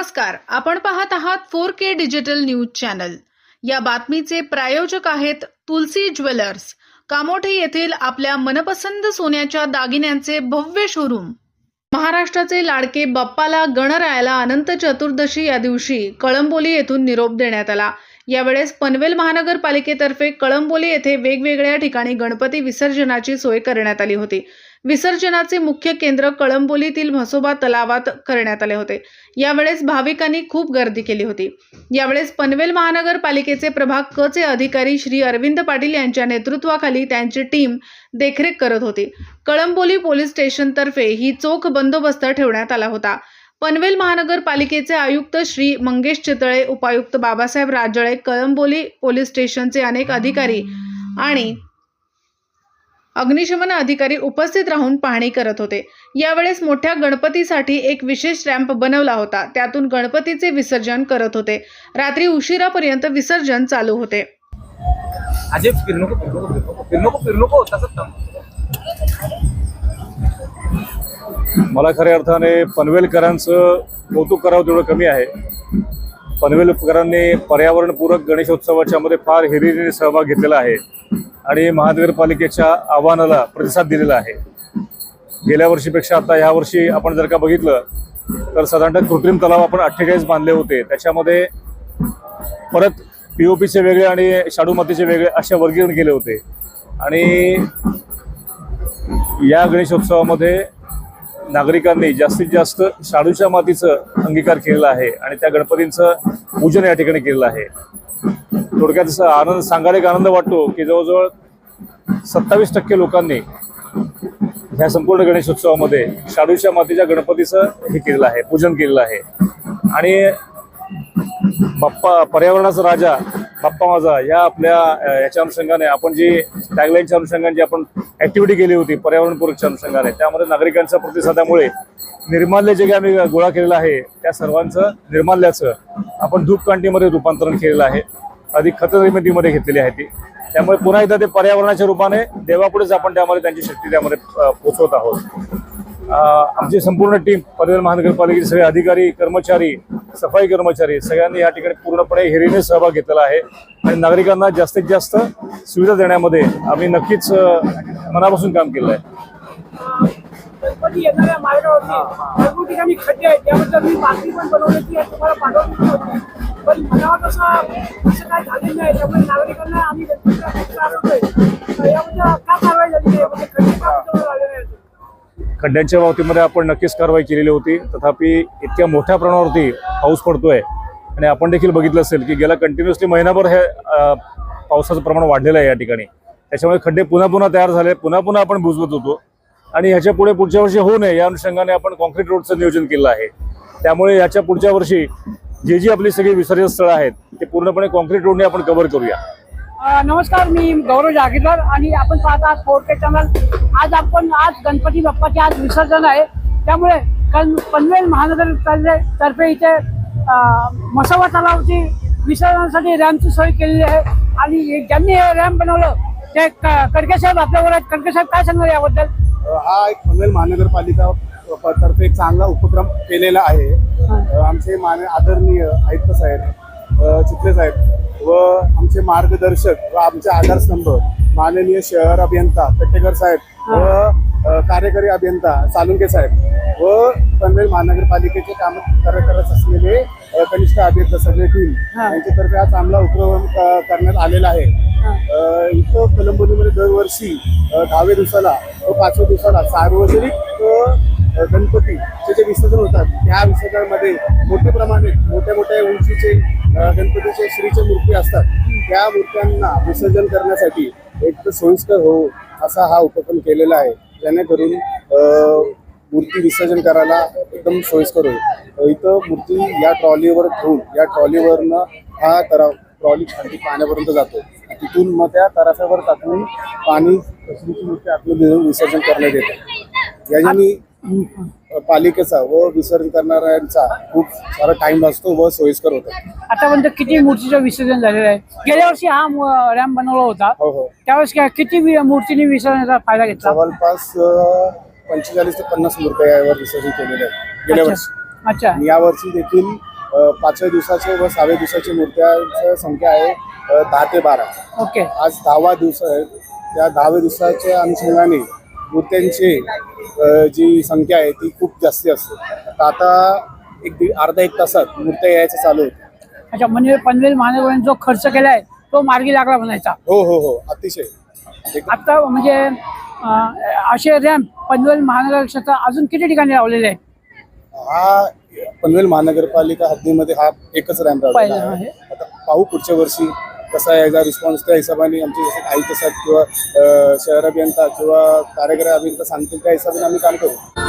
नमस्कार. आपण पाहत आहात four K digital news channel. या बातमीचे प्रायोजक आहेत तुलसी ज्वेलर्स. कामोठे येथील आपल्या मनपसंत सोन्याच्या दागिन्यांचे भव्य शोरूम. महाराष्ट्राचे लाडके बाप्पाला गणरायाला अनंत चतुर्दशी या दिवशी कळंबोली येथून निरोप देण्यात आला. यावेळेस पनवेल महानगरपालिकेतर्फे कळंबोली येथे वेगवेगळ्या ठिकाणी गणपती विसर्जनाची सोय करण्यात आली होती. विसर्जनाचे मुख्य केंद्र कळंबोलीतील म्हसोबा तलावात करण्यात आले होते. यावेळेस भाविकांनी खूप गर्दी केली होती. यावेळेस पनवेल महानगरपालिकेचे प्रभाग क चे अधिकारी श्री अरविंद पाटील यांच्या नेतृत्वाखाली त्यांची टीम देखरेख करत होती. कळंबोली पोलीस स्टेशनतर्फे ही चोख बंदोबस्त ठेवण्यात आला होता. पनवेल महानगरपालिकेचे आयुक्त श्री मंगेश चितळे उपायुक्त बाबासाहेब राजळे कळंबोली पोलीस स्टेशनचे अनेक अधिकारी आणि अग्निशमन अधिकारी उपस्थित राहून पाहणी करत होते. यावेळेस मोठ्या गणपतीसाठी एक विशेष रॅम्प बनवला होता. त्यातून गणपतीचे विसर्जन करत होते. रात्री उशिरापर्यंत विसर्जन चालू होते. अजय फिरू नको फिरू नको फिरू नको फिरू नको फिरू नको तसंच थांब. मला खऱ्या अर्थाने पनवेलकरांचं कौतुक करावं तेवढं कमी आहे. पनवेल उपकरांनी पर्यावरणपूरक गणेशोत्सवाच्या मध्ये फार हिरिरीने सहभाग घेतलेला आहे आणि महानगरपालिकेच्या आव्हानाला प्रतिसाद दिलेला आहे. गेल्या वर्षीपेक्षा आता ह्या वर्षी आपण जर का बघितलं तर साधारणतः कृत्रिम तलाव आपण अठ्ठेचाळीस बांधले होते. त्याच्यामध्ये परत पी ओ पीचे वेगळे आणि शाडू मातीचे वेगळे असे वर्गीकरण केले होते. आणि या गणेशोत्सवामध्ये नागरिकांनी जास्तीत जास्त शाडूच्या मातीचं अंगीकार केलेला आहे आणि त्या गणपतींचं पूजन या ठिकाणी केलेलं आहे. थोडक्यात असं आनंद सांगायला एक आनंद वाटतो की जवळजवळ सत्तावीस टक्के लोकांनी ह्या संपूर्ण गणेशोत्सवामध्ये शाडूच्या मातीच्या गणपतीचं हे केलेलं आहे पूजन केलेलं आहे. आणि बाप्पा पर्यावरणाचा राजा बाप्पा माझा या आपल्या याच्या अनुषंगाने आपण जी टॅगलाईनच्या अनुषंगाने जी आपण ऍक्टिव्हिटी केली होती पर्यावरणपूरकच्या अनुषंगाने त्यामध्ये नागरिकांच्या प्रतिसादामुळे निर्माल्य जे काही आम्ही गोळा केलेलं आहे त्या सर्वांचं निर्माल्याचं आपण धूपकांटीमध्ये रूपांतरण केलेलं आहे. अधिक खत निर्मितीमध्ये घेतलेली आहे ती. त्यामुळे पुन्हा एकदा ते पर्यावरणाच्या रूपाने देवापुढेच आपण त्यामध्ये त्यांची शक्ती त्यामध्ये पोचवत आहोत. आमची संपूर्ण टीम पनवेल महानगरपालिकेचे सगळे अधिकारी कर्मचारी सफाई कर्मचारी सगळ्यांनी या ठिकाणी पूर्णपणे हिरीने सहभाग घेतलेला आहे. आणि नागरिकांना जास्तीत जास्त सुविधा देण्यामध्ये आम्ही नक्कीच मनापासून काम केलं आहे. नागरिकांना खड्ड्यांच्या बाबतीमध्ये आपण नक्कीच कारवाई केलेली होती. तथापि इतक्या मोठ्या प्रमाणावरती पाऊस पडतोय. आणि आपण देखील बघितलं असेल की गेला कंटिन्युअसली महिनाभर हे पावसाचं प्रमाण वाढलेलं आहे या ठिकाणी. त्याच्यामुळे खड्डे पुन्हा पुन्हा तयार झाले. पुन्हा पुन्हा आपण बुजवत होतो. आणि ह्याच्या पुढे पुढच्या वर्षी होऊ नये या अनुषंगाने आपण कॉन्क्रीट रोडचं नियोजन केलं आहे. त्यामुळे याच्या पुढच्या वर्षी जे जी आपली सगळी विसर्जन स्थळं आहेत ते पूर्णपणे कॉन्क्रीट रोडने आपण कव्हर करूया. नमस्कार मी गौरव जागीरदार आणि आपण पाहत आहात फोर के चॅनल आज आपण आज गणपती बाप्पाचे आज विसर्जन आहे. त्यामुळे कल पनवेल महानगर तर्फे इथे मसावा तलावची विसर्जनासाठी रॅम्पची सोय केलेली आहे. आणि ज्यांनी हे रॅम्प बनवलं ते क- कडके साहेब आपल्यावर आहेत. कडके साहेब काय सांगणार याबद्दल? हा एक पनवेल महानगरपालिका तर्फे एक चांगला उपक्रम केलेला आहे. आमचे मान आदरणीय आयुक्त साहेब चित्रे साहेब व आमचे मार्गदर्शक व आमचे आधारस्तंभ माननीय शहर अभियंता पेट्टेकर साहेब व कार्यकारी अभियंता सालुंके साहेब व पनवेल महानगरपालिकेचे काम कर- करत असलेले कनिष्ठ अभियंता सगळे टीम यांच्यातर्फे हा चांगला उपक्रम करण्यात आलेला आहे. इथं कलंबोलीमध्ये दरवर्षी दहाव्या दिवसाला व पाचव्या दिवसाला सार्वजनिक गणपतीचे जे विसर्जन होतात त्या विसर्जनामध्ये मोठ्या प्रमाणे मोठ्या मोठ्या उंचीचे गणपतीच्या श्रीच्या मूर्ती असतात. त्या मूर्त्यांना विसर्जन करण्यासाठी एक तर सोयीस्कर हो असा हा उपक्रम केलेला आहे. जेणेकरून मूर्ती विसर्जन करायला एकदम सोयीस्कर होईल. इथं मूर्ती या ट्रॉलीवर ठेवून या ट्रॉलीवरनं हा तरा ट्रॉली खाली पाण्यापर्यंत जातो. तिथून मग त्या तराफ्यावर टाकून पाणी श्रीची मूर्ती आतमध्ये विसर्जन करण्यात येतं. याच्यानी पालिकेचा व विसर्जन करणाऱ्यांचा खूप सारा टाइम वाचतो व सोयीस्कर होतो. आतापर्यंत किती मूर्तीचं विसर्जन झालेलं आहे. गेल्या वर्षी हा रॅम्प बनवला होता. हो हो. त्यावेळेस काय किती वि- मूर्तींनी विसर्जनाचा फायदा घेतला? जवळपास पंचेचाळीस ते पन्नास मूर्त्या यावर विसर्जन केलेले आहे. गेल्या. वर्षी. अच्छा. आणि या वर्षी देखील अ, पाचव्या दिवसाचे व सहाव्या दिवसाची मूर्त्यांची संख्या आहे अ, दहा ते बारा. ओके. आज दहावा दिवस आहे. त्या दहाव्या दिवसाच्या अनुषंगाने मूर्त्यांची जी संख्या आहे ती खूप जास्ती असते. तर आता एक दीड अर्धा एक तासात मूर्त्या यायचं चालू होतं. अच्छा म्हणजे पनवेल महानगराने जो खर्च केलाय तो मार्गी लागला म्हणायचा? हो हो हो अतिशय. आता म्हणजे असे रॅम्प पनवेल महानगर क्षेत्रात अजून किती ठिकाणी लावलेले आहेत? हा पनवेल महानगरपालिका हद्दीमध्ये हा एकच रॅम्प आहे. आहे. आता पाहू पुढच्या वर्षी कसा यायचा रिस्पॉन्स त्या हिशोबाने आमचे जसे काही साहेब किंवा शहर अभियंता किंवा कार्यक्रम अभियंता सांगतील त्या हिशोबाने आम्ही काम करू.